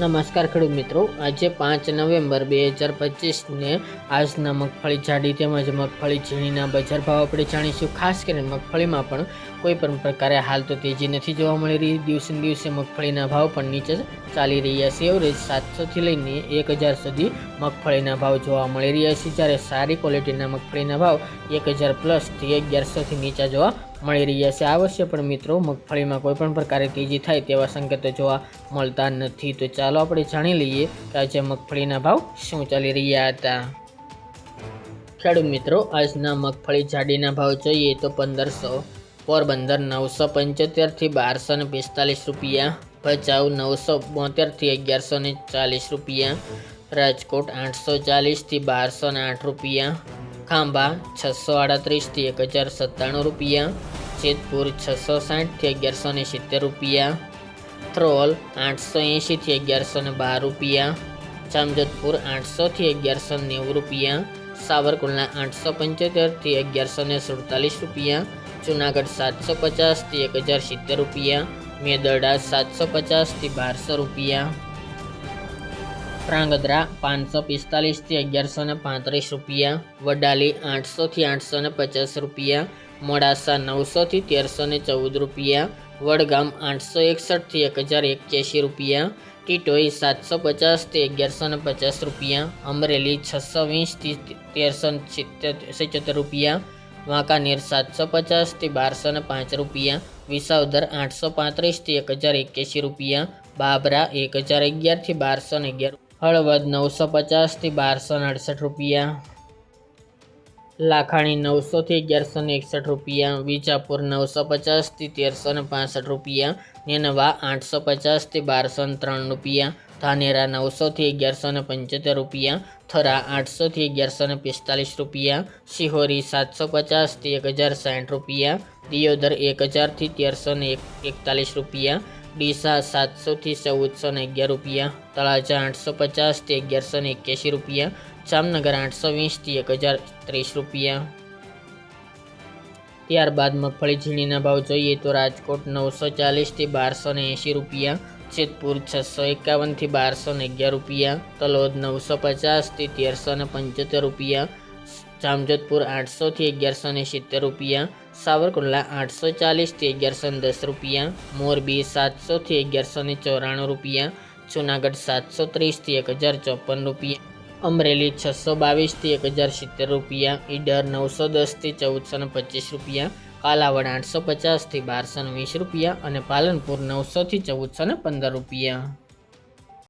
નમસ્કાર ખેડૂત મિત્રો. આજે પાંચ નવેમ્બર બે હજાર પચીસને આજના મગફળી જાડી તેમજ મગફળી ઝીણીના બજાર ભાવ આપણે જાણીશું. ખાસ કરીને મગફળીમાં પણ કોઈ પણ પ્રકારે હાલ તો તેજી નથી જોવા મળી રહી. દિવસે દિવસે મગફળીના ભાવ પણ નીચે ચાલી રહ્યા છે. એવરેજ સાતસોથી લઈને એક હજાર સુધી મગફળીના ભાવ જોવા મળી રહ્યા છે. જ્યારે સારી ક્વોલિટીના મગફળીના ભાવ એક હજાર પ્લસથી અગિયારસોથી નીચા જોવા મળી રહ્યા છે. આ વર્ષે પણ મિત્રો મગફળીમાં કોઈ પણ પ્રકારે તેજી થાય તેવા સંકેતો જોવા મળતા નથી. તો ચાલો આપણે જાણી લઈએ કે આજે મગફળીના ભાવ શું ચાલી રહ્યા હતા. ખેડૂત મિત્રો, આજના મગફળી જાડીના ભાવ જોઈએ તો પંદરસો પોરબંદર નવસો પંચોતેરથી બારસો ને પિસ્તાલીસ રૂપિયા, ભચાઉ નવસો બોતેરથી અગિયારસો ને ચાલીસ રૂપિયા, રાજકોટ આઠસો ચાલીસથી બારસો ને આઠ રૂપિયા, ખાંભા છસો આડત્રીસથી એક હજાર સત્તાણું રૂપિયા, જેતપુર છસો સાઠથી અગિયારસો ને સિત્તેર રૂપિયા થ્રોલ આઠસો એંશીથી અગિયારસો ને બાર રૂપિયા, જામજોધપુર આઠસોથી અગિયારસો નેવું રૂપિયા, સાવરકુંડલા આઠસો પંચોતેરથી અગિયારસો ને સુડતાલીસ રૂપિયા જુનાગઢ સાતસો પચાસથી એક હજાર સિત્તેર રૂપિયા, મેદરડા સાતસો પચાસથી બારસો રૂપિયા. પ્રાંગધ્રા પાંચસો પિસ્તાલીસથી અગિયારસો ને પાંત્રીસ રૂપિયા, વડાલી આઠસોથી આઠસો ને પચાસ રૂપિયા, મોડાસા નવસોથી તેરસો ને ચૌદ રૂપિયા, વડગામ આઠસો એકસઠથી એક હજાર એક્યાસી રૂપિયા, ટીટોઈ સાતસો પચાસથી અગિયારસો ને પચાસ રૂપિયા, અમરેલી છસો વીસથી તેરસો સિત્તેર સિત્યોતેર રૂપિયા વાંકાનેર સાતસો પચાસથી બારસો ને પાંચ રૂપિયા, વિસાવદર આઠસો પાંત્રીસથી એક હજાર એક્યાસી રૂપિયા, બાબરા એક હજાર અગિયારથી બારસો ને અગિયાર હળવદ નવસો પચાસથી બારસો ને અડસઠ રૂપિયા, લાખાણી નવસોથી અગિયારસો ને એકસઠ રૂપિયા, વિજાપુર નવસો પચાસથી તેરસો ને પાસઠ રૂપિયા, નેનવા આઠસો પચાસથી બારસો ને ત્રણ રૂપિયા ધાનેરા નવસોથી અગિયારસો ને પંચોતેર રૂપિયા, થરા આઠસોથી અગિયારસો ને પિસ્તાલીસ રૂપિયા, શિહોરી સાતસો પચાસથી એક હજાર સાઠ રૂપિયા, દિયોદર એક હજારથી તેરસો ને એક એકતાલીસ રૂપિયા, ડીસા સાતસોથી ચૌદસો ને અગિયાર રૂપિયા, તળાજા આઠસો પચાસથી અગિયારસો ને એક્યાસી રૂપિયા, જામનગર આઠસો વીસથી એક હજાર ત્રીસ રૂપિયા. ત્યારબાદ મગફળી ઝીણીના ભાવ જોઈએ તો રાજકોટ નવસો ચાલીસથી બારસો ને એંશી રૂપિયા જેતપુર છસો એકાવનથી બારસો ને અગિયાર રૂપિયા, તલોદ નવસો પચાસથી તેરસો ને પંચોતેર રૂપિયા, જામજોધપુર આઠસોથી અગિયારસો ને સિત્તેર રૂપિયા, સાવરકુંડલા આઠસો ચાલીસથી અગિયારસો ને દસ રૂપિયા, મોરબી સાતસોથી અગિયારસો ને ચોરાણું રૂપિયા, જુનાગઢ સાતસો ત્રીસથી એક હજાર ચોપન રૂપિયા. અમરેલી છસો બાવીસથી એક હજાર સિત્તેર રૂપિયા, ઈડર નવસો દસથી ચૌદસો ને પચીસ રૂપિયા, કાલાવડ આઠસો પચાસથી બારસો વીસ રૂપિયા અને પાલનપુર નવસોથી ચૌદસો ને પંદર રૂપિયા.